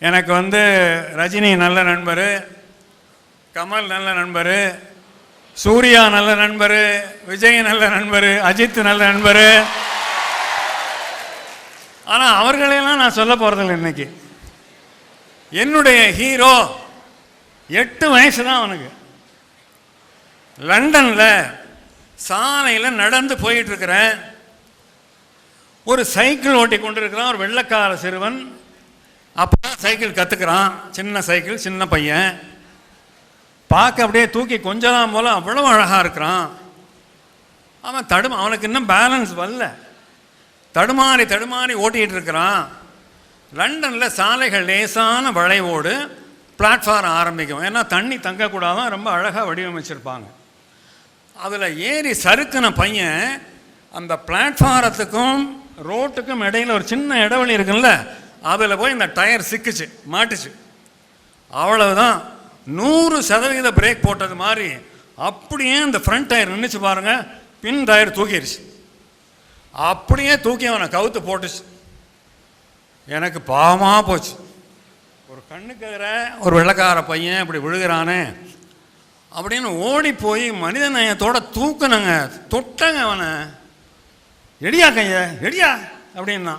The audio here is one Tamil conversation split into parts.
எனக்கு வந்து ரஜினி நல்ல நண்பர் கமல் நல்ல நண்பர் சூர்யா நல்ல நண்பர் விஜய் நல்ல நண்பர் அஜித் நல்ல நண்பர். ஆனால் அவர்களையெல்லாம் நான் சொல்ல போகிறதில்ல இன்னைக்கு. என்னுடைய ஹீரோ எட்டு வயசு தான் அவனுக்கு. லண்டனில் சாலையில் நடந்து போயிட்டுருக்கிறேன் ஒரு சைக்கிள் ஓட்டி கொண்டிருக்கிறான் ஒரு வெள்ளைக்கார சிறுவன். அப்போ தான் சைக்கிள் கற்றுக்கிறான் சின்ன சைக்கிள் சின்ன பையன். பார்க்க அப்படியே தூக்கி கொஞ்சலாம் போல் அவ்வளோ அழகாக இருக்கிறான். அவன் தடுமா அவனுக்கு இன்னும் பேலன்ஸ் வரல. தடுமாறி தடுமாறி ஓட்டிகிட்டு இருக்கிறான். லண்டனில் சாலைகள் லேசான வளைவோடு பிளாட்ஃபார்ம் ஆரம்பிக்கும். ஏன்னா தண்ணி தங்கக்கூடாதான் ரொம்ப அழகாக வடிவமைச்சிருப்பாங்க. அதில் ஏறி சறுக்குன பையன் அந்த பிளாட்ஃபாரத்துக்கும் ரோட்டுக்கும் இடையில ஒரு சின்ன இடைவெளி இருக்குல்ல அதில் போய் இந்த டயர் சிக்குச்சு மாட்டுச்சு. அவ்வளவுதான். நூறு சதவீத பிரேக் போட்டது மாதிரி அப்படியே இந்த ஃப்ரண்ட் டயர் நின்றுச்சு பாருங்க பின் டயர் தூக்கிடுச்சு அப்படியே தூக்கி அவனை கவுத்து போட்டுச்சு. எனக்கு பாவமாக போச்சு. ஒரு கண்ணுக்கு ஒரு வெள்ளக்கார பையன் இப்படி விழுகிறானே அப்படின்னு ஓடி போய் மனித நயத்தோட தூக்குனங்க தொட்டங்க அவனை. எடியா கைய எடியா? அப்படின்னா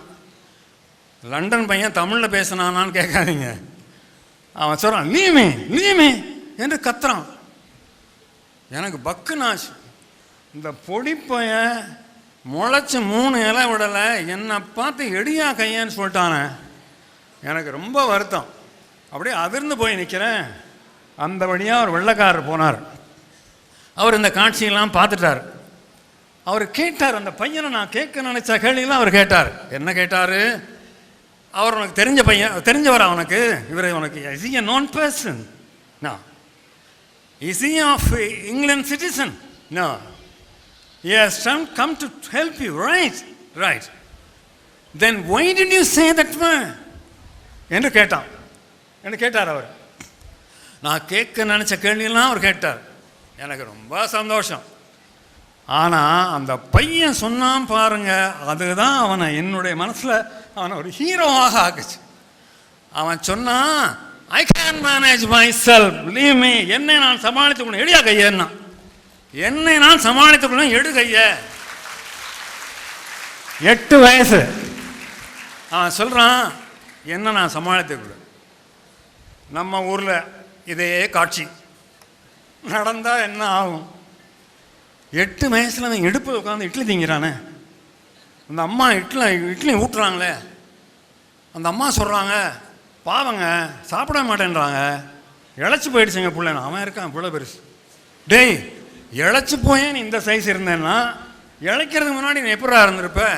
லண்டன் பையன் தமிழில் பேசினானான்னு கேட்காதீங்க. அவன் சொல்கிறான் லீமே லீமே என்று கத்துறான். எனக்கு பக்குனாச்சு. இந்த பொடிப்பையன் முளைச்சி மூணு இலை விடலை என்னை பார்த்து எடியா கையன்னு சொல்லிட்டானே. எனக்கு ரொம்ப வருத்தம். அப்படியே அதிர்ந்து போய் நிற்கிறேன் அந்த வழியாக ஒரு வெள்ளைக்காரர் போனார். அவர் இந்த காட்சியெல்லாம் பார்த்துட்டார். அவர் கேட்டார் அந்த பையனை நான் கேட்க நினைச்ச கேள்வியெல்லாம் அவர் கேட்டார். என்ன கேட்டார்? அவர் உனக்கு தெரிஞ்ச பையன் தெரிஞ்சவர் அவனுக்கு. இவர் உனக்கு இஸ் இ நோன் பர்சன் நான் is a of England citizen no yes done come to help you right right then why did you say that என்று கேட்டான். என்று கேட்டார் அவர். நான் கேட்க நினச்ச கேள்வியெல்லாம் அவர் கேட்டார். எனக்கு ரொம்ப சந்தோஷம். ஆனால் அந்த பையன் சொன்னான் பாருங்க அதுதான் அவனை என்னுடைய மனசில் அவனை ஒரு ஹீரோவாக ஆக்குச்சு. அவன் சொன்னான் I can manage my myself leave me நான் சமாளித்துக்கணும் எடியா கையன்னா என்னை? நான் சமாளித்துக்கணும் எடு கைய. எட்டு வயசு. அவன் சொல்கிறான் என்ன நான் சமாளித்துக்கணும் நம்ம ஊரில் இதே காட்சி. நடந்தால் என்ன ஆகும்? எட்டு வயசில் அவன் இடுப்பு உட்காந்து இட்லி திங்கிறானே. அந்த அம்மா இட்லி இட்லி ஊட்டுறாங்களே. அந்த அம்மா சொல்கிறாங்க பாவங்க சாப்பிட மாட்டேன்றாங்க. இழைச்சி போயிடுச்சுங்க பிள்ளைன்னு அவன் இருக்கான் பிள்ளை பெருசு. டேய் இழைச்சி போயே நீ இந்த சைஸ் இருந்தேன்னா இழைக்கிறதுக்கு முன்னாடி நீ எப்படா இருந்திருப்ப?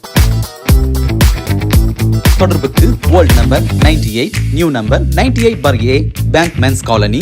தொடர்புக்கு world number 98 eight new number 98 eight four A bank men's colony.